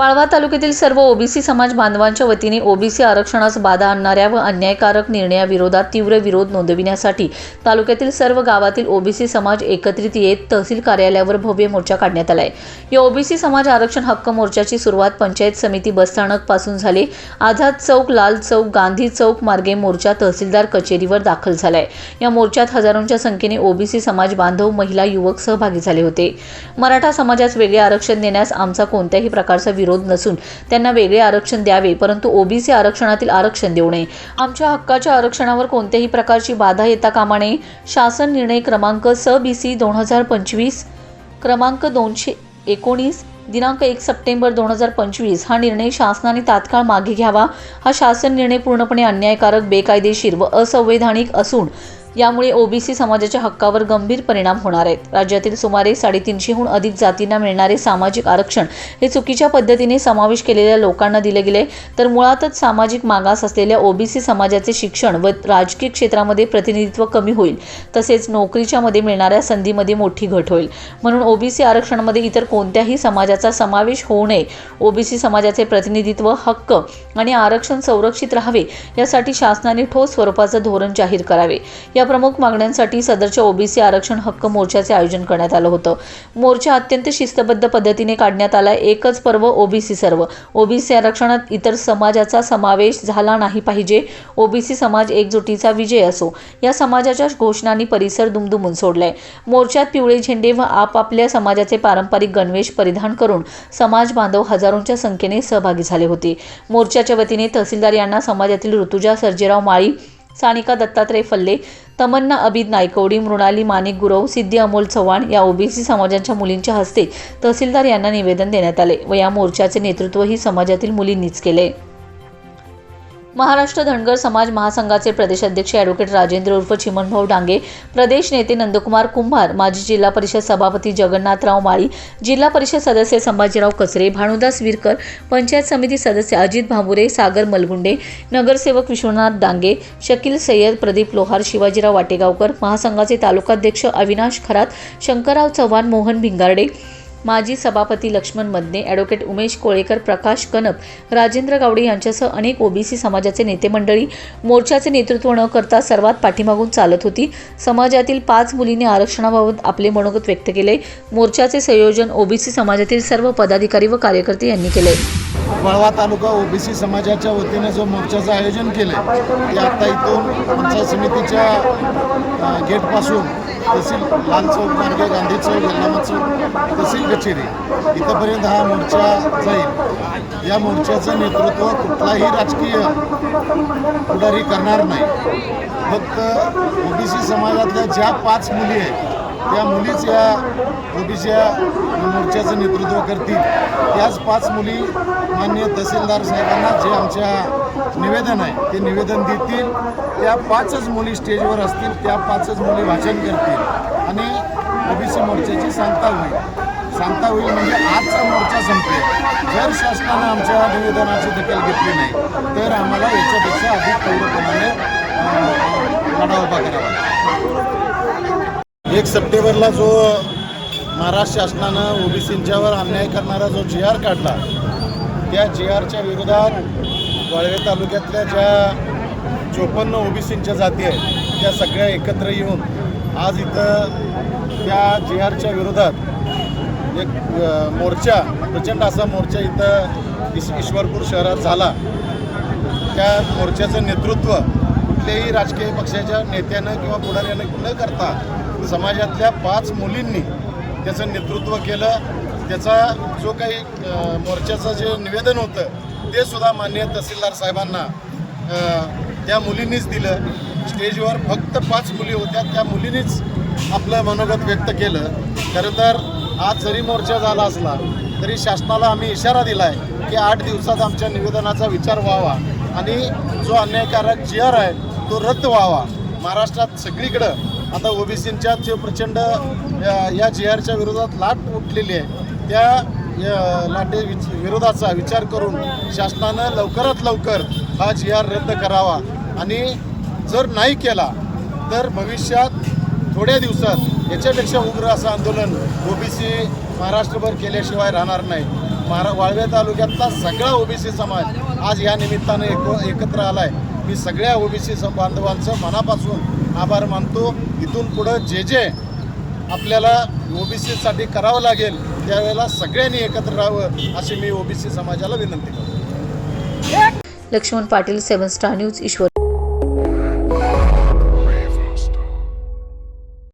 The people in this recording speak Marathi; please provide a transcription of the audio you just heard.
वाळवा तालुक्यातील सर्व ओबीसी समाज बांधवांच्या वतीने ओबीसी आरक्षणास बाधा आणणाऱ्या व अन्यायकारक निर्णयाविरोधात तीव्र विरोध नोंदविण्यासाठी तालुक्यातील सर्व गावातील ओबीसी समाज एकत्रित येत तहसील कार्यालयावर भव्य मोर्चा काढण्यात आलाय. या ओबीसी समाज आरक्षण हक्क मोर्चाची सुरुवात पंचायत समिती बसस्थानकपासून झाली. आझाद चौक लाल चौक गांधी चौक मार्गे मोर्चा तहसीलदार कचेरीवर दाखल झालाय. या मोर्चात हजारोंच्या संख्येने ओबीसी समाज बांधव महिला युवक सहभागी झाले होते. मराठा समाजास वेगळे आरक्षण देण्यास आमचा कोणत्याही प्रकारचा विरोध नसून त्यांना वेगळे आरक्षण द्यावे परंतु ओबीसी आरक्षणातील आरक्षण देऊ नये. आमच्या हक्काच्या आरक्षणावर कोणत्याही प्रकारची बाधा येता कामा नये. शासन निर्णय क्रमांक स बी सी दोन हजार पंचवीस क्रमांक दोनशे एकोणीस दिनांक एक सप्टेंबर दोन हजार पंचवीस हा निर्णय शासनाने तात्काळ मागे घ्यावा. हा शासन निर्णय पूर्णपणे अन्यायकारक बेकायदेशीर व असंवैधानिक असून यामुळे ओबीसी समाजाच्या हक्कावर गंभीर परिणाम होणार आहेत. राज्यातील सुमारे साडेतीनशेहून अधिक जातींना मिळणारे सामाजिक आरक्षण हे चुकीच्या पद्धतीने समावेश केलेल्या लोकांना दिले गेले. तर मुळातच सामाजिक मागास असलेल्या ओबीसी समाजाचे शिक्षण व राजकीय क्षेत्रामध्ये प्रतिनिधित्व कमी होईल. तसेच नोकरीच्या मध्ये मिळणाऱ्या संधीमध्ये मोठी घट होईल. म्हणून ओबीसी आरक्षणामध्ये इतर कोणत्याही समाजाचा समावेश होऊ नये. ओबीसी समाजाचे प्रतिनिधित्व हक्क आणि आरक्षण संरक्षित राहावे यासाठी शासनाने ठोस स्वरूपाचं धोरण जाहीर करावे. या या प्रमुख मागण्यांसाठी सदरच्या ओबीसी आरक्षण हक्क मोर्चाचे आयोजन करण्यात आलं होतं. मोर्चा अत्यंत शिस्तबद्ध पद्धतीने काढण्यात आला एकच पर्व ओबीसी सर्व. ओबीसी आरक्षणात इतर समाजाचा समावेश झाला नाही पाहिजे. ओबीसी समाज एकजुटीचा विजय असो. या समाजाच्या घोषणांनी परिसर दुमदुमून सोडलाय. मोर्चात पिवळे झेंडे व आपापल्या समाजाचे पारंपरिक गणवेश परिधान करून समाज बांधव हजारोंच्या संख्येने सहभागी झाले होते. मोर्चाच्या वतीने तहसीलदार यांना समाजातील ऋतुजा सर्जेराव माळी सानिका दत्तात्रय फल्ले तमन्ना अबिद नायकवडी मृणाली माणिक गुरव सिद्धी अमोल चव्हाण या ओबीसी समाजाच्या मुलींच्या हस्ते तहसीलदार यांना निवेदन देण्यात आले व या मोर्चाचे नेतृत्वही समाजातील मुलींनीच केले. महाराष्ट्र धनगर समाज महासंघाचे प्रदेशाध्यक्ष ॲडव्होकेट राजेंद्र उर्फ चिमनभाऊ डांगे प्रदेश नेते नंदकुमार कुंभार माजी जिल्हा परिषद सभापती जगन्नाथराव माळी जिल्हा परिषद सदस्य संभाजीराव कचरे भानुदास विरकर पंचायत समिती सदस्य अजित भांबुरे सागर मलगुंडे नगरसेवक विश्वनाथ डांगे शकील सय्यद प्रदीप लोहार शिवाजीराव वाटेगावकर महासंघाचे तालुकाध्यक्ष अविनाश खरात शंकरराव चव्हाण मोहन भिंगारडे माजी सभापती लक्ष्मण मदने ॲडव्होकेट उमेश कोळेकर प्रकाश कनप राजेंद्र गावडे यांच्यासह अनेक ओबीसी समाजाचे नेते मंडळी मोर्चाचे नेतृत्व न करता सर्वात पाठीमागून चालत होती. समाजातील पाच मुलींनी आरक्षणाबाबत आपले मनोगत व्यक्त केले. मोर्चाचे संयोजन ओबीसी समाजातील सर्व पदाधिकारी व कार्यकर्ते यांनी केले. वळवा तालुका ओबीसी समाजाच्या वतीने जो मोर्चाचं आयोजन केलं ते आत्ता इथून पंचायत समितीच्या गेटपासून तहसील लाल चौक मार्गे गांधी चौक यल्लामा चौक तहसील कचेरी इथंपर्यंत हा मोर्चा जाईल. या मोर्चाचं नेतृत्व कुठलाही राजकीय पुढारी करणार नाही. फक्त ओबीसी समाजातल्या ज्या पाच मुली आहेत त्या मुलीच या ओबीसी मोर्चाचं नेतृत्व करतील. त्याच पाच मुली मान्य तहसीलदार साहेबांना जे आमच्या निवेदन आहे ते निवेदन देतील. त्या पाचच मुली स्टेजवर असतील त्या पाचच मुली भाषण करतील. आणि ओबीसी मोर्चाची सांगता होईल. सांगता होईल म्हणजे आजचा मोर्चा संपेल. जर शासनानं आमच्या निवेदनाची दखल घेतली नाही तर आम्हाला याच्यापेक्षा अधिक तीव्रपणाने लढा उभा करावा. लागेल. एक सप्टेंबरला जो महाराष्ट्र शासनानं ओबीसींच्यावर अन्याय करणारा जो जी आर काढला त्या जी आरच्या विरोधात वाळवे तालुक्यातल्या ज्या चोपन्न ओबीसींच्या जाती आहेत त्या सगळ्या एकत्र येऊन आज इथं त्या जी आरच्या विरोधात एक मोर्चा प्रचंड असा मोर्चा इथं इस ईश्वरपूर शहरात झाला. त्या मोर्चाचं नेतृत्व कुठल्याही राजकीय पक्षाच्या नेत्यानं किंवा पुढाऱ्यानं न करता समाजातल्या पाच मुलींनी त्याचं नेतृत्व केलं. त्याचा जो काही मोर्चाचं जे निवेदन होतं ते सुद्धा मान्य तहसीलदार साहेबांना त्या मुलींनीच दिलं. स्टेजवर फक्त पाच मुली होत्या. त्या मुलींनीच आपलं मनोगत व्यक्त केलं. खरं तर आज जरी मोर्चा झाला असला तरी शासनाला आम्ही इशारा दिला आहे की आठ दिवसात आमच्या निवेदनाचा विचार व्हावा आणि जो अन्यायकारक जी आर आहे तो रद्द व्हावा. महाराष्ट्रात सगळीकडं आता ओबीसींच्या जे प्रचंड या जी आरच्या विरोधात लाट उठलेली आहे त्या लाटे विच विरोधाचा विचार करून शासनानं लवकरात लवकर हा जी आर रद्द करावा. आणि जर नाही केला तर भविष्यात थोड्या दिवसात याच्यापेक्षा उग्र असं आंदोलन ओबीसी महाराष्ट्रभर केल्याशिवाय राहणार नाही. महारा वाळवे तालुक्यातला सगळा ओबीसी समाज आज या निमित्तानं एक एकत्र आला आहे मी सगळ्या ओबीसी बांधवांचं मनापासून आभार मानतो. इथून पुढं जे जे आपल्याला ओबीसीसाठी करावं लागेल त्यावेळेला सगळ्यांनी एकत्र राहावं अशी मी ओबीसी समाजाला विनंती करतो. Laxman Patil seven star news Ishwar